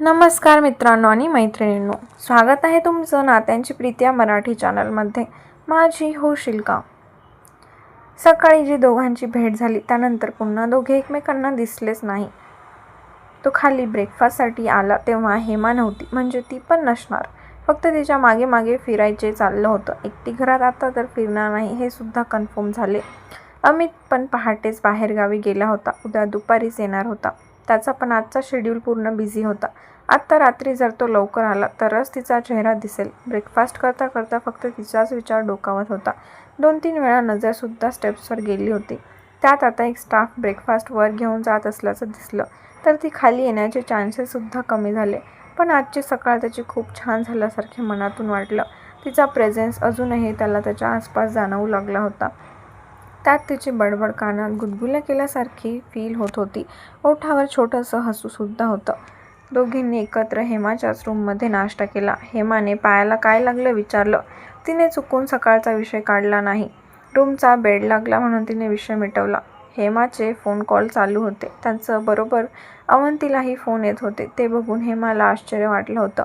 नमस्कार मित्रांनो आणि मैत्रिणींनो स्वागत आहे तुमचं नात्यांची प्रीती या मराठी चॅनलमध्ये. माझी होशील का सकाळी जी दोघांची भेट झाली त्यानंतर पुन्हा दोघे एकमेकांना दिसलेच नाही. तो खाली ब्रेकफास्टसाठी आला तेव्हा हेमा नव्हती म्हणजे ती पण नसणार. फक्त तिच्यामागे मागे फिरायचे चाललं होतं. एकटी घरात आता तर फिरणार नाही हे सुद्धा कन्फर्म झाले. अमित पण पहाटेच बाहेरगावी गेला होता. उद्या दुपारीच येणार होता. त्याचा पण आजचा शेड्यूल पूर्ण बिझी होता. आत्ता रात्री जर तो लवकर आला तरच तिचा चेहरा दिसेल. ब्रेकफास्ट करता करता फक्त तिचाच विचार डोकावत होता. दोन तीन वेळा नजरसुद्धा स्टेप्सवर गेली होती. त्यात आता एक स्टाफ ब्रेकफास्ट वर घेऊन जात असल्याचं दिसलं तर ती खाली येण्याचे चान्सेससुद्धा कमी झाले. पण आजची सकाळ त्याची खूप छान झाल्यासारखे मनातून वाटलं. तिचा प्रेझेन्स अजूनही त्याला त्याच्या आसपास जाणवू लागला होता. त्यात तिची बडबड कानात गुदगुल्या केल्यासारखी फील होत होती. ओठावर छोटंसं हसूसुद्धा होतं. दोघींनी एकत्र हेमाच्याच रूममध्ये नाश्ता केला. हेमाने पायाला काय लागलं विचारलं. तिने चुकून सकाळचा विषय काढला नाही. रूमचा बेड लागला म्हणून तिने विषय मिटवला. हेमाचे फोन कॉल चालू होते. त्यांचं बरोबर अवंतीलाही फोन येत होते. ते बघून हेमाला आश्चर्य वाटलं होतं.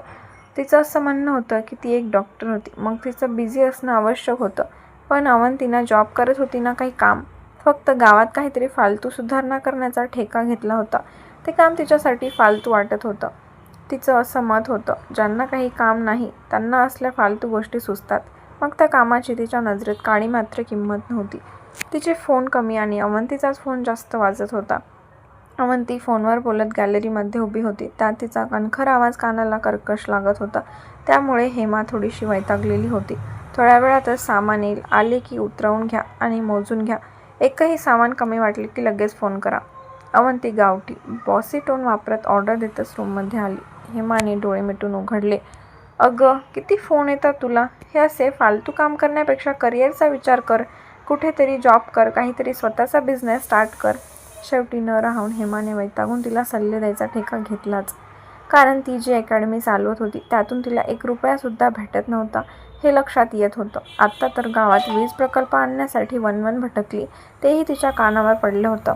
तिचं असं म्हणणं होतं की ती एक डॉक्टर होती. मग तिचं बिझी असणं आवश्यक होतं. पण अवंतीनं जॉब करत होती ना काही काम. फक्त गावात काहीतरी फालतू सुधारणा करण्याचा ठेका घेतला होता. ते काम तिच्यासाठी फालतू वाटत होतं. तिचं असं मत होतं ज्यांना काही काम नाही त्यांना असल्या फालतू गोष्टी सुचतात. मग त्या कामाची तिच्या नजरेत काळी मात्र किंमत नव्हती. तिचे फोन कमी आणि अवंतीचाच फोन जास्त वाजत होता. अवंती फोनवर बोलत गॅलरीमध्ये उभी होती. त्यात तिचा कणखर आवाज कानाला कर्कश लागत होता. त्यामुळे हेमा थोडीशी वैतागलेली होती. थोड्या वेळातच सामान येईल. आले की उतरवून घ्या आणि मोजून घ्या. एकही सामान कमी वाटले की लगेच फोन करा. अवंती गावठी. बॉसी टोन वापरत ऑर्डर देतच रूममध्ये आली. हेमाने डोळे मिटून उघडले. अगं किती फोन येतात तुला? हे असे फालतू काम करण्यापेक्षा करिअरचा विचार कर. कुठेतरी जॉब कर. काहीतरी स्वतःचा बिझनेस स्टार्ट कर. शेवटी न राहून हेमाने वैतागून तिला सल्ले द्यायचा ठेका घेतलाच. कारण ती जी अकॅडमी चालवत होती त्यातून तिला एक रुपयासुद्धा भेटत नव्हता. हे लक्षात येत होतं. आत्ता तर गावात वीज प्रकल्प आणण्यासाठी वनवन भटकली तेही तिच्या कानावर पडलं होतं.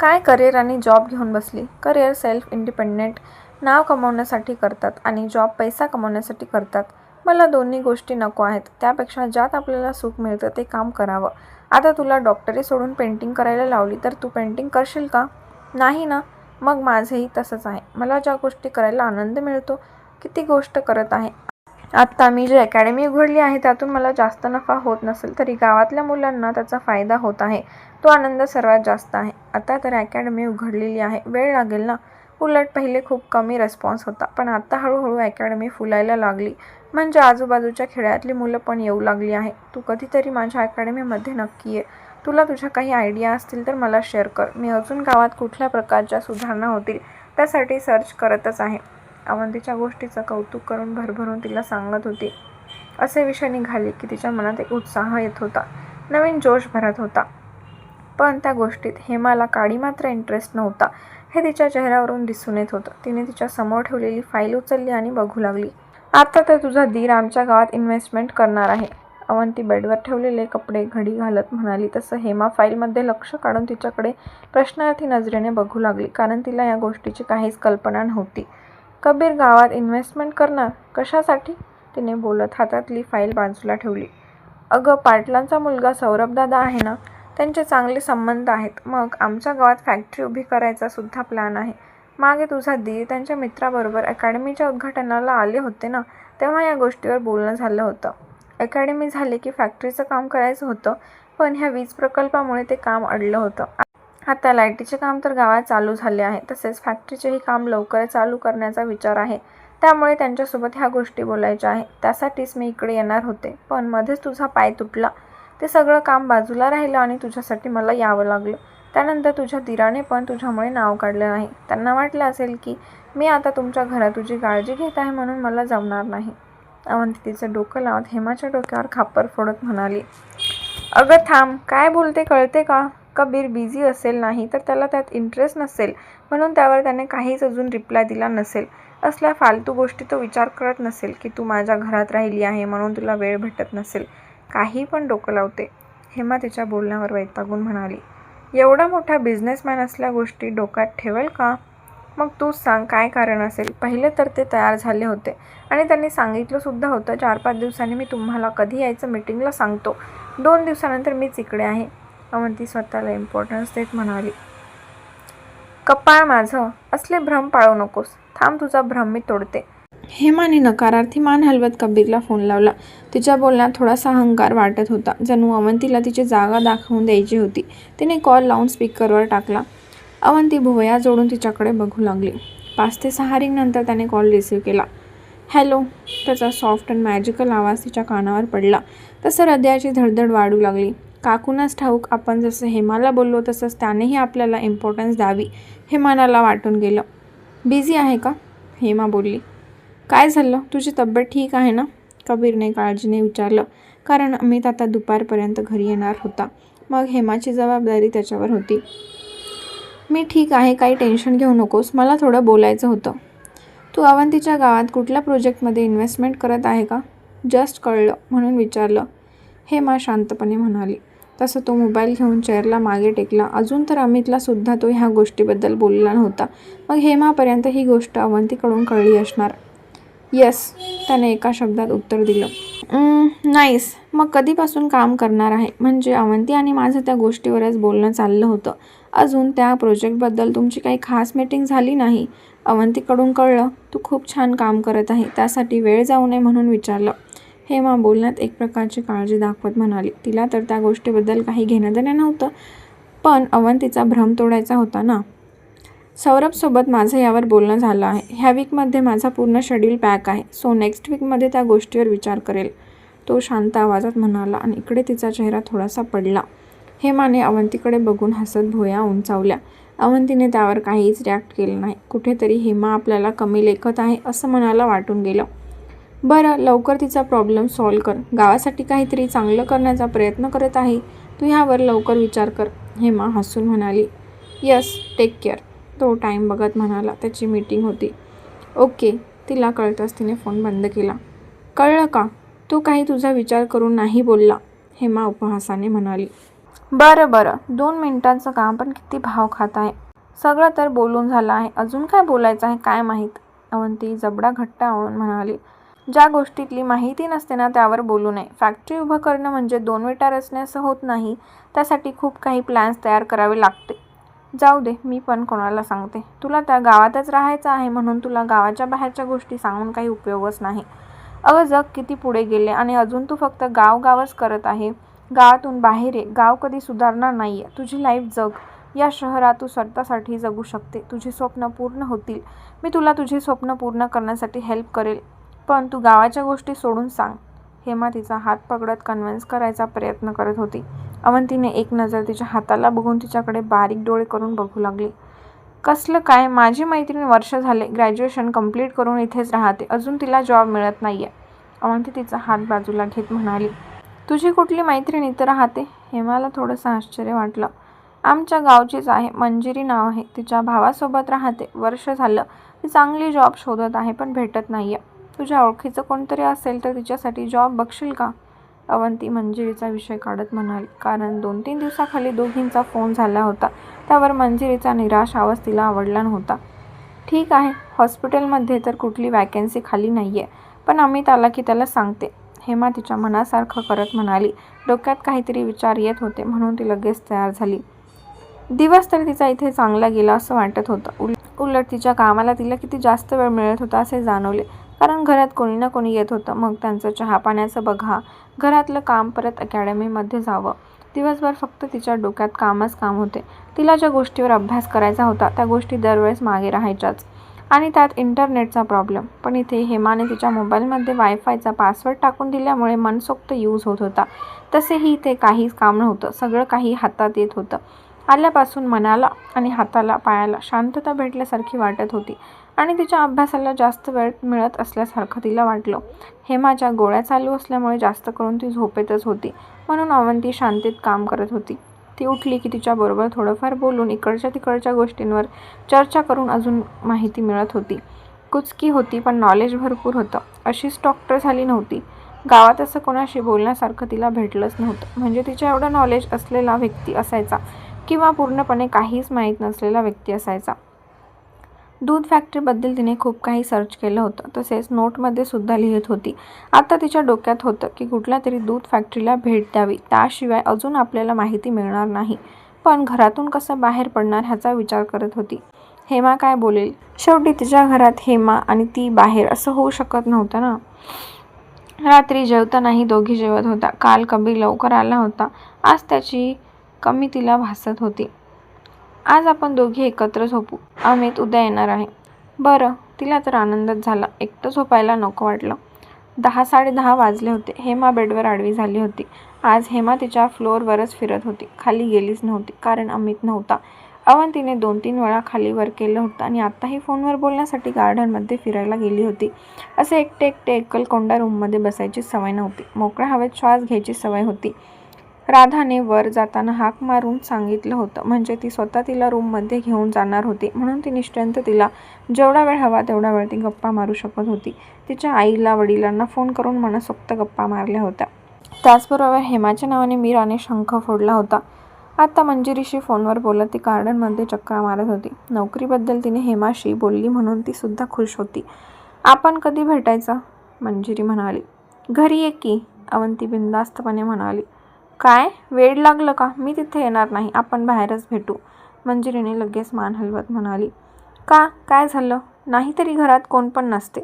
काय करिअर आणि जॉब घेऊन बसली? करिअर सेल्फ इंडिपेंडेंट नाव कमवण्यासाठी करतात आणि जॉब पैसा कमवण्यासाठी करतात. मला दोन्ही गोष्टी नको आहेत. त्यापेक्षा ज्यात आपल्याला सुख मिळतं ते काम करावं. आता तुला डॉक्टरी सोडून पेंटिंग करायला लावली तर तू पेंटिंग करशील का? नाही ना. मग माझंही तसंच आहे. मला ज्या गोष्टी करायला आनंद मिळतो किती गोष्ट करत आहे. आत्ता मी जी अकॅडमी उघडली आहे त्यातून मला जास्त नफा होत नसेल तरी गावातल्या मुलांना त्याचा फायदा होत आहे. तो आनंद सर्वात जास्त आहे. आता तर अकॅडमी उघडलेली आहे. वेळ लागेल ना? उलट पहिले खूप कमी रेस्पॉन्स होता पण आता हळूहळू अकॅडमी फुलायला लागली. म्हणजे आजूबाजूच्या खेड्यातली मुलं पण येऊ लागली आहे. तू कधीतरी माझ्या अकॅडमीमध्ये नक्की ये. तुला तुझ्या काही आयडिया असतील तर मला शेअर कर. मी अजून गावात कुठल्या प्रकारच्या सुधारणा होतील त्यासाठी सर्च करतच आहे. अवंतीच्या गोष्टीचं कौतुक करून भरभरून तिला सांगत होती. असे विषय निघाले की तिच्या मनात एक उत्साह येत होता. नवीन जोश भरत होता. पण त्या गोष्टीत हेमाला काडी मात्र इंटरेस्ट नव्हता. हे तिच्या चेहऱ्यावरून दिसून येत होतं. तिने तिच्या समोर ठेवलेली फाईल उचलली आणि बघू लागली. आता तर तुझा धीर आमच्या गावात इन्व्हेस्टमेंट करणार आहे. अवंती बेडवर ठेवलेले कपडे घडी घालत म्हणाली तसं हेमा फाईलमध्ये लक्ष काढून तिच्याकडे प्रश्नार्थी नजरेने बघू लागली कारण तिला या गोष्टीची काहीच कल्पना नव्हती. कबीर गावात इन्व्हेस्टमेंट करणार? कशासाठी? तिने बोलत हातातली फाईल बाजूला ठेवली. अगं पाटलांचा मुलगा सौरभदादा आहे ना? त्यांचे चांगले संबंध आहेत. मग आमच्या गावात फॅक्टरी उभी करायचा सुद्धा प्लॅन आहे. मागे तुझा दीर त्यांच्या मित्राबरोबर अकॅडमीच्या उद्घाटनाला आले होते ना? तेव्हा या गोष्टीवर बोलणं झालं होतं. अकॅडमी झाले की फॅक्टरीचं काम करायचं होतं. पण ह्या वीज प्रकल्पामुळे ते काम अडलं होतं. आता लाईटीचे काम तर गावात चालू झाले आहे. तसेच फॅक्टरीचेही काम लवकर चालू करण्याचा विचार आहे. त्यामुळे त्यांच्यासोबत ह्या गोष्टी बोलायच्या आहे. त्यासाठीच मी इकडे येणार होते. पण मध्येच तुझा पाय तुटला. ते सगळं काम बाजूला राहिलं आणि तुझ्यासाठी मला यावं लागलं. त्यानंतर तुझ्या दिराने पण तुझ्यामुळे नाव काढलं आहे त्यांना वाटलं असेल की मी आता तुमच्या घरात तुझी काळजी घेत आहे म्हणून मला जमणार नाही. अवंती तिचं डोकं लावत हेमाच्या डोक्यावर खापर फोडत म्हणाली. अगं थांब. काय बोलते? कळते का? कबीर बिझी असेल नाही तर त्याला त्यात इंटरेस्ट नसेल. म्हणून त्यावर त्याने काहीच अजून रिप्लाय दिला नसेल. असल्या फालतू गोष्टी तो विचार करत नसेल की तू माझ्या घरात राहिली आहे म्हणून तुला वेळ भेटत नसेल. काही पण डोकं लावते. हेमा तिच्या बोलण्यावर वैतागून म्हणाली एवढा मोठा बिझनेसमॅन असल्या गोष्टी डोक्यात ठेवेल का? मग तूच सांग काय कारण असेल. पहिले तर ते तयार झाले होते आणि त्यांनी सांगितलंसुद्धा होतं चार पाच दिवसांनी मी तुम्हाला कधी यायचं मीटिंगला सांगतो. दोन दिवसानंतर मीच इकडे आहे. अवंती स्वतःला इम्पॉर्टन्स देत म्हणाली. कपाळ माझं असले भ्रम पाळू नकोस. थांब तुझा भ्रम मी तोडते. हेमाने नकारार्थी मान हलवत कबीरला फोन लावला. तिच्या बोलण्यात थोडासा अहंकार वाटत होता. जणू अवंतीला तिची जागा दाखवून द्यायची होती. तिने कॉल लावून स्पीकरवर टाकला. अवंती भुवया जोडून तिच्याकडे बघू लागली. पाच ते सहा रिंगनंतर त्याने कॉल रिसीव्ह केला. हॅलो त्याचा सॉफ्ट अँड मॅजिकल आवाज तिच्या कानावर पडला. तसं हृदयाची धडधड वाढू लागली. काकूनच ठाऊक आपण जसं हेमाला बोललो तसंच त्यानेही आपल्याला इम्पॉर्टन्स द्यावी हे मनाला वाटून गेलं. बिझी आहे का? हेमा बोलली. काय झालं? तुझी तब्येत ठीक आहे ना? कबीरने काळजीने विचारलं. कारण अमित आता दुपारपर्यंत घरी येणार होता. मग हेमाची जबाबदारी त्याच्यावर होती. मी ठीक आहे काही टेन्शन घेऊ नकोस. मला थोडं बोलायचं होतं. तू अवंतीच्या गावात कुठल्या प्रोजेक्टमध्ये इन्व्हेस्टमेंट करत आहे का? जस्ट कळलं म्हणून विचारलं. हेमा शांतपणे म्हणाली. तसं तो मोबाईल घेऊन चेअरला मागे टेकला. अजून तर अमितला सुद्धा तो ह्या गोष्टीबद्दल बोलला नव्हता. मग हेमापर्यंत ही गोष्ट अवंतीकडून कळली असणार. येस त्याने एका शब्दात उत्तर दिलं. नाईस मग कधीपासून काम करणार आहे? म्हणजे अवंती आणि माझं त्या गोष्टीवरच बोलणं चाललं होतं. अजून त्या प्रोजेक्टबद्दल तुमची काही खास मीटिंग झाली नाही? अवंतीकडून कळलं तू खूप छान काम करत आहे. त्यासाठी वेळ जाऊ नये म्हणून विचारलं. हेमा बोलण्यात एक प्रकारची काळजी दाखवत म्हणाली. तिला तर त्या गोष्टीबद्दल काही घेणं देणं नव्हतं पण अवंतीचा भ्रम तोडायचा होता ना. सौरभसोबत माझं यावर बोलणं झालं आहे. ह्या वीकमध्ये माझा पूर्ण शेड्यूल पॅक आहे. सो नेक्स्ट वीकमध्ये त्या गोष्टीवर विचार करेल. तो शांत आवाजात म्हणाला आणि इकडे तिचा चेहरा थोडासा पडला. हेमाने अवंतीकडे बघून हसत भोया उंचावल्या. अवंतीने त्यावर काहीच रिॲक्ट केलं नाही. कुठेतरी हेमा आपल्याला कमी लेखत आहे असं मनाला वाटून गेलं. बरं लवकर तिचा प्रॉब्लेम सॉल्व कर. गावासाठी काहीतरी चांगलं करण्याचा प्रयत्न करत आहे. तू ह्यावर लवकर विचार कर हेमा हसून म्हणाली. यस टेक केअर तो टाईम बघत म्हणाला. त्याची मीटिंग होती. ओके तिला कळताच तिने फोन बंद केला. कळलं का? तू काही तुझा विचार करून नाही बोलला हेमा उपहासाने म्हणाली. बरं बरं. दोन मिनिटांचं काम पण किती भाव खात आहे. सगळं तर बोलून झालं आहे. अजून काय बोलायचं आहे काय माहीत? अवंती जबडा घट्ट आवळून म्हणाली. ज्या गोष्टीतली माहिती नसते ना त्यावर बोलू नये. फॅक्टरी उभं करणं म्हणजे दोन विटा रचण्याचं होत नाही त्यासाठी खूप काही प्लॅन्स तयार करावे लागते. जाऊ दे मी पण कोणाला सांगते. तुला त्या गावातच राहायचं आहे म्हणून तुला गावाच्या बाहेरच्या गोष्टी सांगून काही उपयोगच नाही. अगं जग किती पुढे गेले आणि अजून तू फक्त गाव गावच करत आहे. गावातून बाहेर ये. गाव कधी सुधारणार नाही आहे तुझी लाईफ जग. या शहरात तू स्वतःसाठी जगू शकते. तुझी स्वप्न पूर्ण होतील. मी तुला तुझी स्वप्न पूर्ण करण्यासाठी हेल्प करेल. पण तू गावाच्या गोष्टी सोडून सांग. हेमा तिचा हात पकडत कन्व्हिन्स करायचा प्रयत्न करत होती. अवंतीने एक नजर तिच्या हाताला बघून तिच्याकडे बारीक डोळे करून बघू लागली. कसलं काय? माझी मैत्रीण वर्ष झाले ग्रॅज्युएशन कंप्लीट करून इथेच राहते. अजून तिला जॉब मिळत नाही आहे अवंती तिचा हात बाजूला घेत म्हणाली तुझी कुठली मैत्रीण इथं राहते? हेमाला थोडंसं आश्चर्य वाटलं. आमच्या गावचीच आहे. मंजिरी नाव आहे. तिच्या भावासोबत राहते. वर्ष झालं. ती चांगली जॉब शोधत आहे पण भेटत नाही आहे तुझ्या ओळखीचं कोणतरी असेल तर तिच्यासाठी जॉब बघशील का? अवंती मंजिरीचा विषय काढत म्हणाली. कारण दोन तीन दिवसाखाली दोघींचा फोन झाला होता. त्यावर मंजिरीचा निराश आवाज तिला आवडला नव्हता. ठीक आहे हॉस्पिटलमध्ये तर कुठली वॅकन्सी खाली नाही आहे पण अमित आला की त्याला सांगते. हेमा तिच्या मनासारखं करत म्हणाली. डोक्यात काहीतरी विचार येत होते म्हणून ती लगेच तयार झाली. दिवस तर तिचा इथे चांगला गेला असं वाटत होतं. उल उलट तिच्या कामाला तिला किती जास्त वेळ मिळत होता असे जाणवले. कारण घरात कोणी ना कोणी येत होतं. मग त्यांचं चहा पाण्याचं बघा. घरातलं काम परत अकॅडमीमध्ये जावं. दिवसभर फक्त तिच्या डोक्यात कामच काम होते. तिला ज्या गोष्टीवर अभ्यास करायचा होता त्या गोष्टी दरवेळेस मागे राहायच्याच. आणि त्यात इंटरनेटचा प्रॉब्लेम. पण इथे हेमाने तिच्या मोबाईलमध्ये वायफायचा पासवर्ड टाकून दिल्यामुळे मनसोक्त यूज होत होता. तसेही ते काहीच काम नव्हतं. सगळं काही हातात येत होतं. आल्यापासून मनाला आणि हाताला पायाला शांतता भेटल्यासारखी वाटत होती. आणि तिच्या अभ्यासाला जास्त वेळ मिळत असल्यासारखं तिला वाटलं. हे माझ्या गोळ्या चालू असल्यामुळे जास्त करून ती झोपेतच होती म्हणून अवंती शांतीत काम करत होती. ती उठली की तिच्याबरोबर थोडंफार बोलून इकडच्या तिकडच्या गोष्टींवर चर्चा करून अजून माहिती मिळत होती. कुचकी होती पण नॉलेज भरपूर होतं. अशीच डॉक्टर झाली नव्हती. गावात असं कोणाशी बोलण्यासारखं तिला भेटलंच नव्हतं. म्हणजे तिच्या एवढं नॉलेज असलेला व्यक्ती असायचा किंवा पूर्णपणे काहीच माहीत नसलेला व्यक्ती असायचा. दूध फॅक्टरीबद्दल तिने खूप काही सर्च केलं होतं. तसेच नोटमध्ये सुद्धा लिहित होती. आता तिच्या डोक्यात होतं की कुठल्या तरी दूध फॅक्टरीला भेट द्यावी. त्याशिवाय अजून आपल्याला माहिती मिळणार नाही. पण घरातून कसं बाहेर पडणार ह्याचा विचार करत होती. हेमा काय बोलेल? शेवटी तिच्या घरात हेमा आणि ती बाहेर. असं होऊ शकत नव्हतं ना? रात्री जेवतानाही दोघी जेवत होता काल कबीर लवकर आला होता. आज त्याची कमी तिला भासत होती. आज आपण दोघी एकत्र झोपू. अमित उद्या येणार आहे. बरं तिला तर आनंदच झाला. एकटं झोपायला नको वाटलं. दहा साडेदहा वाजले होते. हेमा बेडवर आडवी झाली होती. आज हेमा तिच्या फ्लोअरवरच फिरत होती. खाली गेलीच नव्हती कारण अमित नव्हता. अवंतीने दोन तीन वेळा खाली वर केलं होतं आणि आत्ताही फोनवर बोलण्यासाठी गार्डनमध्ये फिरायला गेली होती. असे एकटे एकटे एकलकोंडा रूममध्ये बसायची सवय नव्हती. मोकळ्या हवेत श्वास घ्यायची सवय होती. राधाने वर जाताना हाक मारून सांगितलं होतं. म्हणजे ती स्वतः तिला रूममध्ये घेऊन जाणार होती. म्हणून ती निश्चंत तिला जेवढा वेळ हवा तेवढा वेळ ती गप्पा मारू शकत होती. तिच्या आईला वडिलांना फोन करून मनसोक्त गप्पा मारल्या होत्या. त्याचबरोबर हेमाच्या नावाने मीराने शंख फोडला होता. आता मंजिरीशी फोनवर बोलत ती गार्डनमध्ये चक्रा मारत होती. नोकरीबद्दल तिने हेमाशी बोलली म्हणून ती सुद्धा खुश होती. आपण कधी भेटायचं? मंजिरी म्हणाली. घरी ये की अवंती बिंदास्तपणे म्हणाली. काय? वेळ लागलं का? मी तिथे येणार नाही. आपण बाहेरच भेटू. मंजिरीने लगेच मान हलवत म्हणाली. का? काय झालं? नाही तरी घरात कोण पण नसते.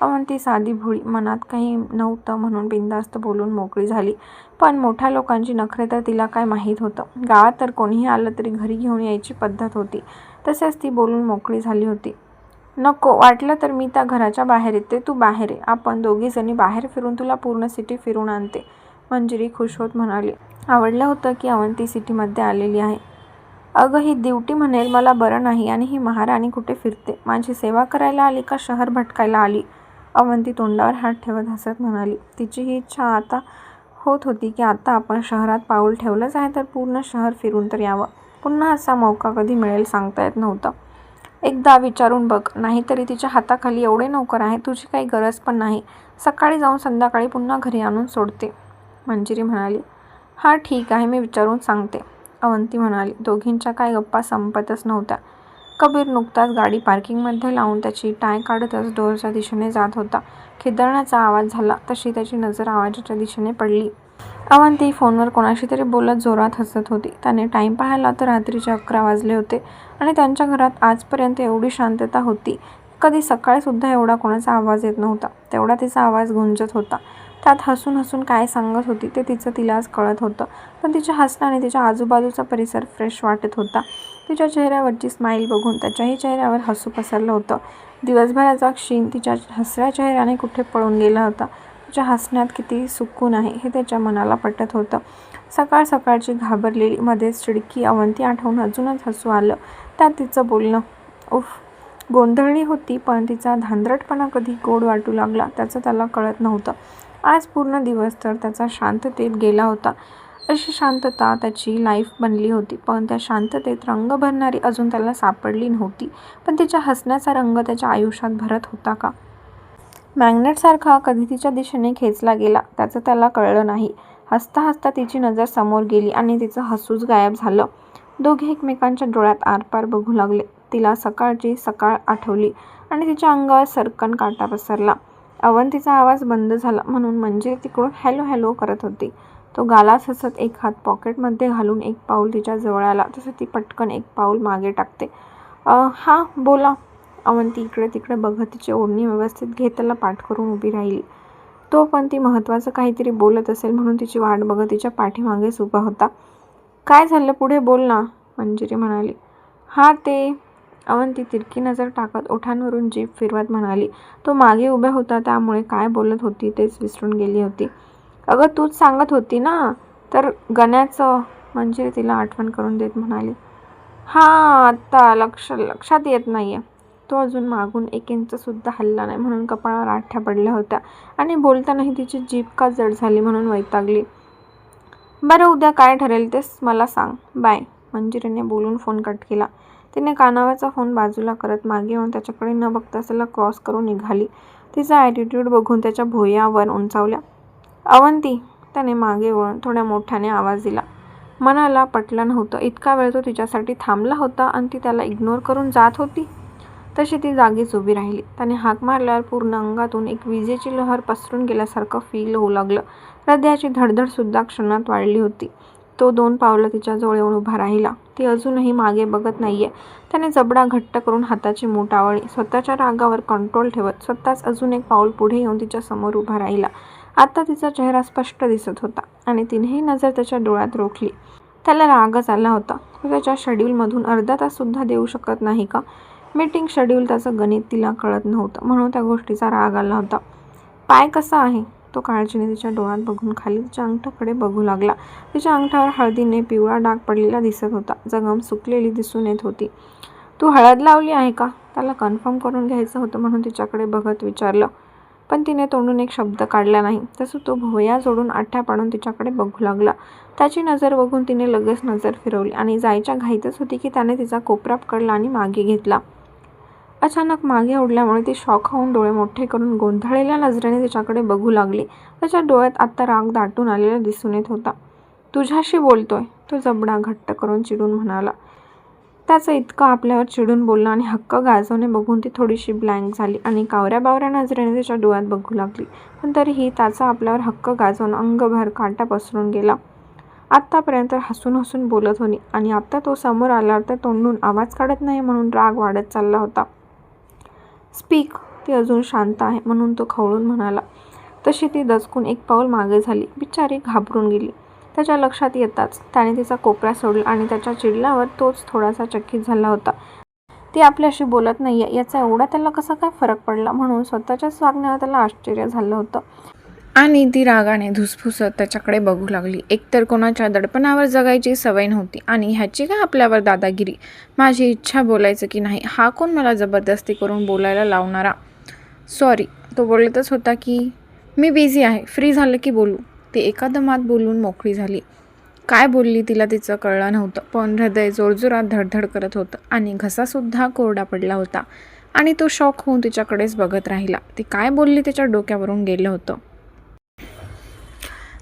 अवंती साधी भुळी मनात काही नव्हतं म्हणून बिंदास्त बोलून मोकळी झाली. पण मोठ्या लोकांची नखरे तर तिला काय माहीत होतं. गावात तर कोणीही आलं तरी घरी घेऊन यायची पद्धत होती. तसेच ती बोलून मोकळी झाली होती. नको वाटलं तर मी त्या घराच्या बाहेर येते तू बाहेर ये. आपण दोघीजणी बाहेर फिरून तुला पूर्ण सिटी फिरून आणते. मंजिरी खुश होत म्हणाली. आवडलं होतं की अवंती सिटीमध्ये आलेली आहे. अगं ही दिवटी म्हणेल मला बरं नाही आणि ही महाराणी कुठे फिरते? माझी सेवा करायला आली का शहर भटकायला आली? अवंती तोंडावर हात ठेवत हसत म्हणाली. तिची ही इच्छा आता होत होती की आता आपण शहरात पाऊल ठेवलंच आहे तर पूर्ण शहर फिरून तर यावं. पुन्हा असा मौका कधी मिळेल सांगता येत नव्हतं. एकदा विचारून बघ नाहीतरी तिच्या हाताखाली एवढे नोकर आहे तुझी काही गरज पण नाही. सकाळी जाऊन संध्याकाळी पुन्हा घरी आणून सोडते. मंजिरी म्हणाली हां ठीक आहे मी विचारून सांगते. अवंती म्हणाली दोघींच्या काय गप्पा संपतच नव्हत्या. कबीर नुकताच गाडी पार्किंगमध्ये लावून त्याची टाय काढतच डोरच्या दिशेने जात होता. खिदळण्याचा आवाज झाला तशी त्याची नजर आवाजाच्या दिशेने पडली. अवंती फोनवर कोणाशी तरी बोलत जोरात हसत होती. त्याने टाईम पाहिला तर रात्रीचे अकरा वाजले होते आणि त्यांच्या घरात आजपर्यंत एवढी शांतता होती. कधी सकाळीसुद्धा एवढा कोणाचा आवाज येत नव्हता. तेवढा तिचा आवाज गुंजत होता. त्यात हसून हसून काय सांगत होती ते तिचं तिलाच कळत होतं. पण तिच्या हसण्याने तिच्या आजूबाजूचा परिसर फ्रेश वाटत होता. तिच्या चेहऱ्यावरची स्माईल बघून त्याच्याही चेहऱ्यावर हसू पसरलं होतं. दिवसभराचा क्षीण तिच्या हसऱ्या चेहऱ्याने कुठे पळून गेला होता? तिच्या हसण्यात किती सुकून आहे हे त्याच्या मनाला पटत होतं. सकाळ सकाळची घाबरलेली मध्येच चिडकी अवंती आठवून अजूनच हसू आलं. त्यात तिचं बोलणं उफ गोंधळली होती पण तिचा धांदरटपणा कधी गोड वाटू लागला त्याचं त्याला कळत नव्हतं. आज पूर्ण दिवस तर त्याचा शांततेत गेला होता. अशी शांतता त्याची लाईफ बनली होती. पण त्या शांततेत रंग भरणारी अजून त्याला सापडली नव्हती. पण तिच्या हसण्याचा रंग त्याच्या आयुष्यात भरत होता का? मॅग्नेटसारखा कधी तिच्या दिशेने खेचला गेला त्याचं त्याला कळलं नाही. हसता हसता तिची नजर समोर गेली आणि तिचं हसूच गायब झालं. दोघे एकमेकांच्या डोळ्यात आरपार बघू लागले. तिला सकाळची सकाळ आठवली आणि तिच्या अंगावर सरकन काटा पसरला. अवंतीचा आवाज बंद झाला म्हणून म्हणजे तिकडून हॅलो हॅलो करत होती. तो गालास हसत एक हात पॉकेटमध्ये घालून एक पाऊल तिच्या जवळ आला. तसं ती पटकन एक पाऊल मागे टाकते. हां बोला. अवंती इकडे तिकडे बघत तिची ओढणी व्यवस्थित घेत त्याला पाठ करून उभी राहिली. तो पण ती महत्त्वाचं काहीतरी बोलत असेल म्हणून तिची वाट बघत तिच्या पाठीमागेच उभा होता. काय झालं? पुढे बोल ना मंजिरी म्हणाली. हा ते अवंती तिरकी नजर टाकत ओठांवरून जीभ फिरवत म्हणाली तो मागे उभा होता त्यामुळे काय बोलत होती तेच विसरून गेली होती. अगं तूच सांगत होती ना? तर गण्याचं म्हणजे तिला आठवण करून देत म्हणाली हां आत्ता लक्ष लक्षात येत नाही आहे तो अजून मागून एक इंचसुद्धा हल्ला नाही म्हणून कपाळावर आठ्या पडल्या होत्या आणि बोलतानाही तिची जीभ का जड झाली म्हणून वैतागली. बरं उद्या काय ठरेल तेच मला सांग. बाय. मंजिरीने बोलून फोन कट केला. तिने कानावरचा फोन बाजूला करत मागे येऊन त्याच्याकडे न बघता त्याला क्रॉस करून निघाली. तिचा ॲटिट्यूड बघून त्याच्या भुयावर उंचावल्या. अवंती त्याने मागे वळून थोड्या मोठ्याने आवाज दिला. मनाला पटलं नव्हतं. इतका वेळ तो तिच्यासाठी थांबला होता आणि ती त्याला इग्नोर करून जात होती. तशी ती जागीच उभी राहिली. त्याने हाक मारल्यावर पूर्ण अंगातून एक विजेची लहर पसरून गेल्यासारखं फील होऊ लागलं. हृदयाची धडधडसुद्धा क्षणात वाढली होती. तो दोन पावलं तिच्याजवळ येऊन उभा राहिला. ती अजूनही मागे बघत नाहीये. त्याने जबडा घट्ट करून हाताची मूठ आवळली. स्वतःच्या रागावर कंट्रोल ठेवत स्वतःच अजून एक पाऊल पुढे येऊन तिच्या समोर उभा राहिला. आता तिचा चेहरा स्पष्ट दिसत होता आणि तिनेही नजर त्याच्या डोळ्यात रोखली. त्याला रागच आला होता. तो त्याच्या शेड्यूलमधून अर्धा ताससुद्धा देऊ शकत नाही का? मीटिंग शेड्यूल त्याचं गणित तिला कळत नव्हतं. म्हणून त्या गोष्टीचा राग आला होता. पाय कसा आहे? तो काळजीने तिच्या डोळ्यात बघून खाली तिच्या अंगठाकडे बघू लागला. तिच्या अंगठावर हळदीने पिवळा डाग पडलेला दिसत होता. जगम सुकलेली दिसून येत होती. तू हळद लावली आहे का? त्याला कन्फर्म करून घ्यायचं होतं म्हणून तिच्याकडे बघत विचारलं. पण तिने तोंडून एक शब्द काढला नाही. तसं तो भोया जोडून आठ्या पाडून तिच्याकडे बघू लागला. त्याची नजर बघून तिने लगेच नजर फिरवली आणि जायच्या घाईतच होती की त्याने तिचा कोपरा पकडला आणि मागे घेतला. अचानक मागे ओढल्यामुळे ती शॉक होऊन डोळे मोठे करून गोंधळलेल्या नजरेने तिच्याकडे बघू लागली. त्याच्या डोळ्यात आत्ता राग दाटून आलेला दिसून येत होता. तुझ्याशी बोलतोय. तो जबडा घट्ट करून चिडून म्हणाला. त्याचं इतकं आपल्यावर चिडून बोलणं आणि हक्क गाजवणे बघून ती थोडीशी ब्लँक झाली आणि कावऱ्या बावऱ्या नजरेने तिच्या डोळ्यात बघू लागली. पण तरीही त्याचा आपल्यावर हक्क गाजवून अंगभर काटा पसरून गेला. आत्तापर्यंत हसून हसून बोलत होती आणि आत्ता तो समोर आल्यावर तर तोंडून आवाज काढत नाही म्हणून राग वाढत चालला होता. स्पीक ती अजून शांत आहे म्हणून तो खवळून म्हणाला. तशी ती दचकून एक पाऊल मागे झाली. बिचारी घाबरून गेली. त्याच्या लक्षात येताच त्याने तिचा कोपरा सोडला आणि त्याच्या चिडल्यावर तोच थोडासा चकित झाला होता. ती आपल्याशी बोलत नाही आहे याचा एवढा त्याला कसा काय फरक पडला? म्हणून स्वतःच्याच वागण्यावर त्याला आश्चर्य झालं होतं. आणि ती रागाने धुसफुसत त्याच्याकडे बघू लागली. एकतर कोणाच्या दडपणावर जगायची सवय नव्हती आणि ह्याची काय आपल्यावर दादागिरी? माझी इच्छा बोलायचं की नाही हा कोण मला जबरदस्ती करून बोलायला लावणारा? सॉरी तो बोलतच होता की मी बिझी आहे फ्री झालं की बोलू. ती एका दमात बोलून मोकळी झाली. काय बोलली तिला तिचं कळलं नव्हतं पण हृदय जोरजोरात धडधड करत होतं आणि घसासुद्धा कोरडा पडला होता. आणि तो शॉक होऊन तिच्याकडेच बघत राहिला. ती काय बोलली त्याच्या डोक्यावरून गेलं होतं?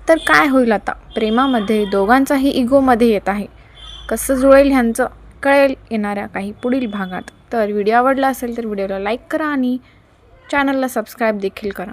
तर काय होईल आता? प्रेमामध्ये दोघांचाही इगोमध्ये येत आहे. कसं जुळेल ह्यांचं? कळेल येणाऱ्या काही पुढील भागात. तर व्हिडिओ आवडला असेल तर व्हिडिओला लाईक करा आणि चॅनलला सबस्क्राईब देखील करा.